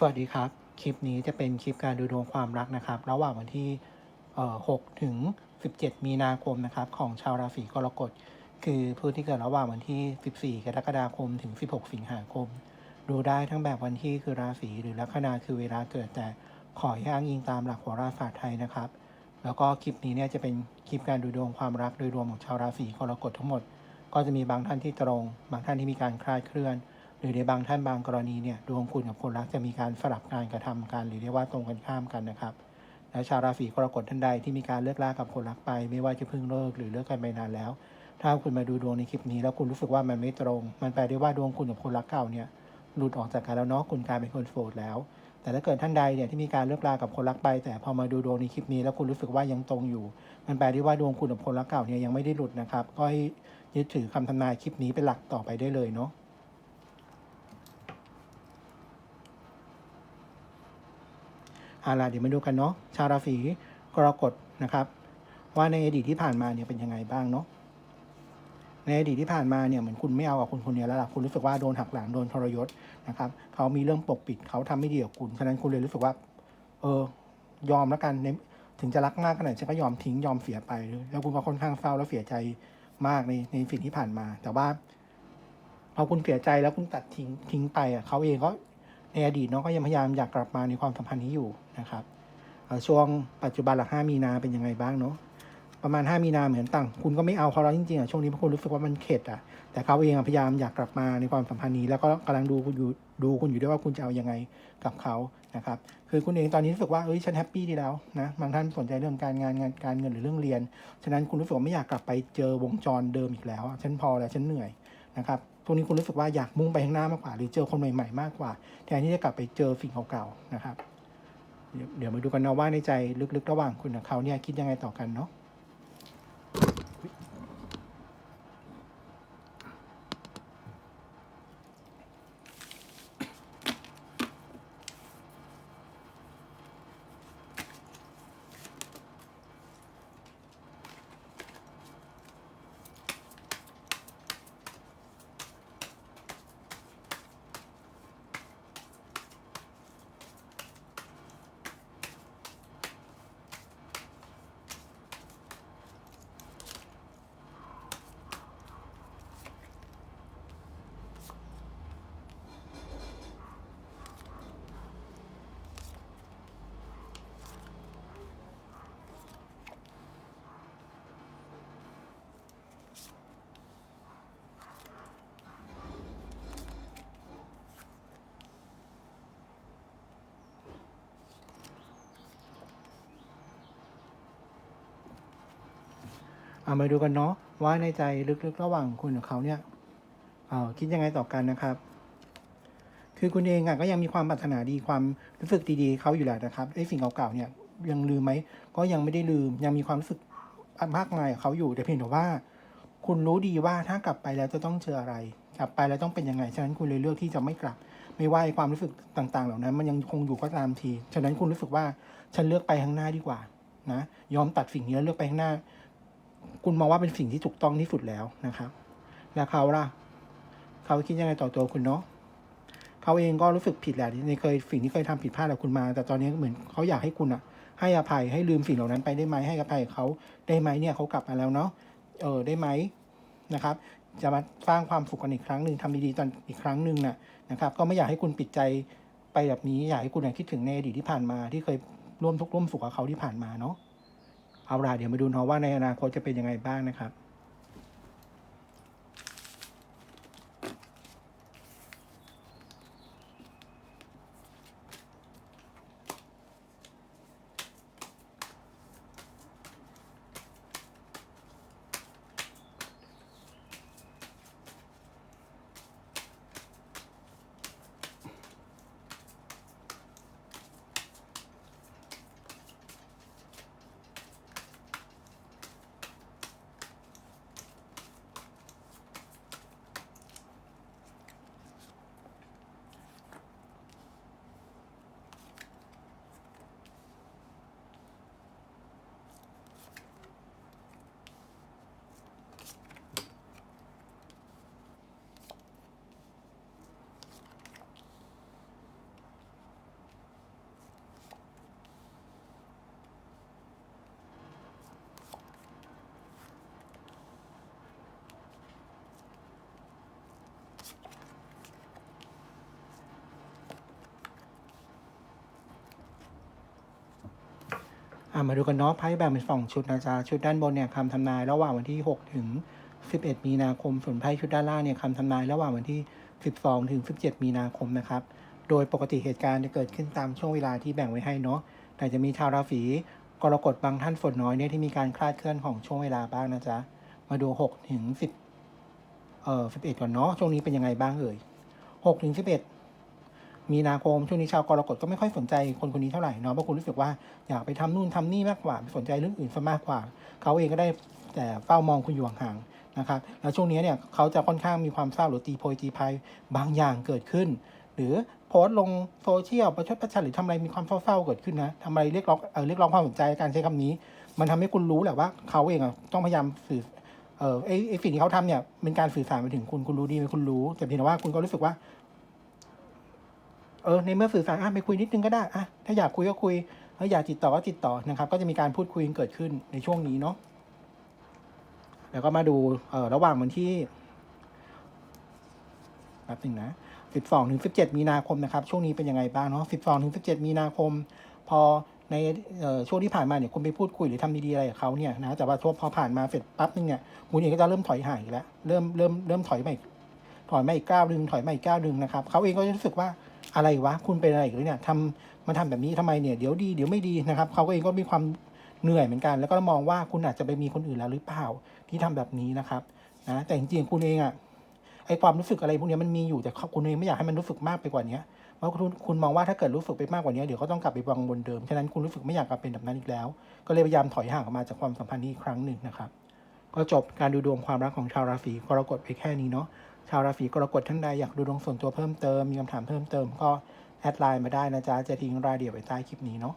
สวัสดีครับ คลิปนี้จะเป็นคลิปการดูดวงความรักนะครับ ระหว่างวันที่ 6 ถึง 17 มีนาคมนะครับ ของชาวราศีกรกฎ คือผู้ที่เกิดระหว่างวันที่ 14 กรกฎาคมถึง 16 สิงหาคม ดูได้ทั้งแบบวันที่คือราศีหรือลัคนาคือเวลาเกิดแต่ขอให้อ้างอิงตามหลักโหราศาสตร์ไทยนะครับ แล้วก็คลิปนี้เนี่ยจะเป็นคลิปการดูดวงความรักโดยรวมของชาวราศีกรกฎทั้งหมด ก็จะมีบางท่านที่ตรง บางท่านที่มีการคลาดเคลื่อน หรือในบางท่านบางกรณีเนี่ยดวงคุณกับคนรักจะมีการสลับการกระทำกัน หรือเรียกว่าตรงกันข้ามกันนะครับแล้วชาวราศีกรกฎท่านใดที่มีการเลิกลากับคนรักไป ไม่ว่าจะเพิ่งเลิกหรือเลิกกันไปนานแล้ว ถ้าคุณมาดูดวงในคลิปนี้แล้วคุณรู้สึกว่ามันไม่ตรง มันแปลได้ว่าดวงคุณกับคนรักเก่าเนี่ยหลุดออกจากกันแล้วเนาะคุณกลายเป็นคนโสดแล้ว แต่ถ้าเกิดท่านใดเนี่ยที่มีการเลิกลากับคนรักไป แต่พอมาดูดวงในคลิปนี้แล้วคุณรู้สึกว่ายังตรงอยู่ มันแปลได้ว่าดวงคุณกับคนรักเก่าเนี่ยยังไม่ได้หลุดนะครับ ก็ให้ยึดถือคำทำนายคลิปนี้เป็นหลักต่อไปได้เลยเนาะ เอาล่ะเดี๋ยวมาดูกันเนาะชาวราศีกรกฎนะครับ ว่าในอดีตที่ผ่านมาเนี่ยเป็นยังไงบ้างเนาะในอดีตที่ผ่านมาเนี่ยเหมือนคุณไม่เอากับคนคนนี้แล้วล่ะคุณรู้สึกว่าโดนหักหลังโดนทรยศนะครับเขามีเรื่องปกปิดเขาทำไม่ดีกับคุณฉะนั้นคุณเลยรู้สึกว่า เออยอมแล้วกันในถึงจะรักมากขนาดฉันก็ยอมทิ้งยอมเสียไป แล้วคุณก็ค่อนข้างเศร้าแล้วเสียใจมากในในสิ่งที่ผ่านมา แต่ว่าพอคุณเสียใจแล้วคุณตัดทิ้งทิ้งไปอะเขาเองก็ ในอดีตเน้องก็ยังพยายามอยากกลับมาในความสัมพันธ์นี้อยู่นะครับช่วงปัจจุบันหลักห้ามีนาเป็นยังไงบ้างเนาะประมาณ 5 มีนาเหมือนต่าง คุณก็ไม่เอาเขาแล้วจริงๆอะช่วงนี้เพราะคุณรู้สึกว่ามันเข็ดอะแต่เขาเองพยายามอยากกลับมาในความสัมพันธ์นี้แล้วก็กำลังดูคุณอยู่ดูคุณอยู่ด้วยว่าคุณจะเอายังไงกับเขานะครับคือคุณเองตอนนี้รู้สึกว่าเอ้ยฉันแฮปปี้ดีแล้วนะบางท่านสนใจเรื่องการงานงานการเงินหรือเรื่องเรียน ฉะนั้นคุณรู้สึกว่าไม่อยากกลับไปเจอวงจรเดิมอีกแล้ว ฉันพอแล้วฉันเหนื่อยนะครับ ตรงนี้คุณรู้สึกว่าอยากมุ่งไปข้างหน้ามากกว่า หรือเจอคนใหม่ๆมากกว่า แทนที่จะกลับไปเจอสิ่งเก่าๆนะครับ เดี๋ยวมาดูกันนะว่าในใจลึกๆ ระหว่างคุณกับเขาเนี่ยคิดยังไงต่อกันเนาะ เอามาดูกันเนาะว่าในใจลึกๆระหว่างคุณกับเขาเนี่ยคิดยังไงต่อกันนะครับ คือคุณเองอะก็ยังมีความปรารถนาดีความรู้สึกดีๆเขาอยู่แหละนะครับไอ้สิ่งเก่าๆเนี่ยยังลืมไหมก็ยังไม่ได้ลืมยังมีความรู้สึกมากมายกับเขาอยู่แต่เพียงแต่ว่า คุณรู้ดีว่าถ้ากลับไปแล้วจะต้องเจออะไร กลับไปแล้วต้องเป็นยังไงฉะนั้นคุณเลยเลือกที่จะไม่กลับ ไม่ว่าไอ้ความรู้สึกต่าง ๆ เหล่านั้น มันยังคงอยู่ก็ตามที ฉะนั้นคุณรู้สึกว่าฉันเลือกไปข้างหน้าดีกว่านะยอมตัดสิ่งนี้แล้วเลือกไปข้างหน้า คุณมองว่าเป็นสิ่งที่ถูกต้องที่สุดแล้วนะครับ แล้วเขาล่ะ เขาคิดยังไงต่อตัวคุณเนาะเขาเองก็รู้สึกผิดแหละในเคยสิ่งที่เคยทำผิดพลาดกับคุณมา แต่ตอนนี้เหมือนเขาอยากให้คุณอะให้อภัยให้ลืมสิ่งเหล่านั้นไปได้ไหมให้อภัยเขาได้ไหมเนี่ยเขากลับมาแล้วเนาะเออได้ไหมนะครับ จะมาสร้างความสุขกันอีกครั้งหนึ่งทำดีๆตอนอีกครั้งหนึ่งน่ะนะครับ ก็ไม่อยากให้คุณปิดใจไปแบบนี้อยากให้คุณอะคิดถึงในอดีตที่ผ่านมาที่เคยร่วมทุกข์ร่วมสุขกับเขาที่ผ่านมาเนาะ เอาล่ะเดี๋ยวมาดูเนาะว่าในอนาคตจะเป็นยังไงบ้างนะครับ อะมาดูกันเนาะไพ่แบ่งเป็นสองชุดนะจ๊ะชุดด้านบนเนี่ยคำทำนายระหว่างวันที่ 6 ถึง 11 มีนาคม ส่วนไพ่ชุดด้านล่างเนี่ยคำทำนายระหว่างวันที่ 12 ถึง 17 มีนาคมนะครับ โดยปกติเหตุการณ์จะเกิดขึ้นตามช่วงเวลาที่แบ่งไว้ให้เนาะแต่จะมีชาวราศีกรกฎบางท่านฝนน้อยเนี่ยที่มีการคลาดเคลื่อนของช่วงเวลาบ้างนะจ๊ะมาดู6ถึง10เอ่อ11 ก่อนเนาะช่วงนี้เป็นยังไงบ้างเอ่ย6ถึง11 มีนาคมช่วงนี้ชาวกรกฎก็ไม่ค่อยสนใจคนคนนี้เท่าไหร่เนาะเพราะคุณรู้สึกว่าอยากไปทำนู่นทำนี่มากกว่าไปสนใจเรื่องอื่นซะมากกว่า เขาเองก็ได้แต่เฝ้ามองคุณอยู่ห่างๆนะครับแล้วช่วงนี้เนี่ยเขาจะค่อนข้างมีความเศร้าหรือตีโพยตีพายบางอย่างเกิดขึ้น หรือโพสต์ลงโซเชียลประชดประชันหรือทำอะไรมีความเศร้าๆเกิดขึ้นนะทำอะไรเรียกร้องเออเรียกร้องความสนใจการใช้คำนี้ มันทำให้คุณรู้แหละว่าเขาเองอะต้องพยายามสื่อเออไอไอสิ่งที่เขาทำเนี่ยเป็นการสื่อสารไปถึงคุณคุณรู้ดีไหมคุณรู้แต่เพียงแต่ว่าคุณก็รู้สึกว่า เออในเมื่อสื่อสารอะไปคุยนิดนึงก็ได้อะถ้าอยากคุยก็คุยถ้าอยากติดต่อก็ติดต่อนะครับ ก็จะมีการพูดคุยเกิดขึ้นในช่วงนี้เนาะแล้วก็มาดูเออระหว่างวันที่แป๊บหนึงนะ12ถึง17มีนาคมนะครับ ช่วงนี้เป็นยังไงบ้างเนาะ12ถึง17มีนาคม พอในเออช่วงที่ผ่านมาเนี่ยคุณไปพูดคุยหรือทำดีๆอะไรกับเขาเนี่ยนะแต่ว่าช่วพอผ่านมาเสร็จปั๊บนึงเนี่ยคุณเองก็จะเริ่มถอยห่างอีกแล้วเริ่มเริ่มเริ่มถอยมาอีกถอยมาอีกก้าวหนึ่งถอยมาอีกก้าวหนึ่งนะครับเขาเองก็จะรู้สึกว่า อะไรวะ คุณเป็นอะไรอีกหรือเนี่ยทำมาทำแบบนี้ทำไมเนี่ยเดี๋ยวดีเดี๋ยวไม่ดีนะครับเขาก็เองก็มีความเหนื่อยเหมือนกัน แล้วก็มองว่าคุณอาจจะไปมีคนอื่นแล้วหรือเปล่าที่ทำแบบนี้นะครับนะแต่จริงๆคุณเองอะไอความรู้สึกอะไรพวกนี้มันมีอยู่แต่คุณเองไม่อยากให้มันรู้สึกมากไปกว่านี้เพราะคุณคุณมองว่าถ้าเกิดรู้สึกไปมากกว่านี้เดี๋ยวก็ต้องกลับไปวังวนเดิมฉะนั้นคุณรู้สึกไม่อยากกลับเป็นแบบนั้นอีกแล้ว ก็เลยพยายามถอยห่างออกมาจากความสัมพันธ์นี้อีกครั้งหนึ่งนะครับ ก็จบการดูดวงความรักของชาวราศีกรกฎไปแค่นี้เนาะ ชาวราศีกรกฎท่านใดอยากดูดวงส่วนตัวเพิ่มเติมมีคำถามเพิ่มเติมก็แอดไลน์มาได้นะจ๊ะจะทิ้งรายละเอียดไว้ใต้คลิปนี้เนาะ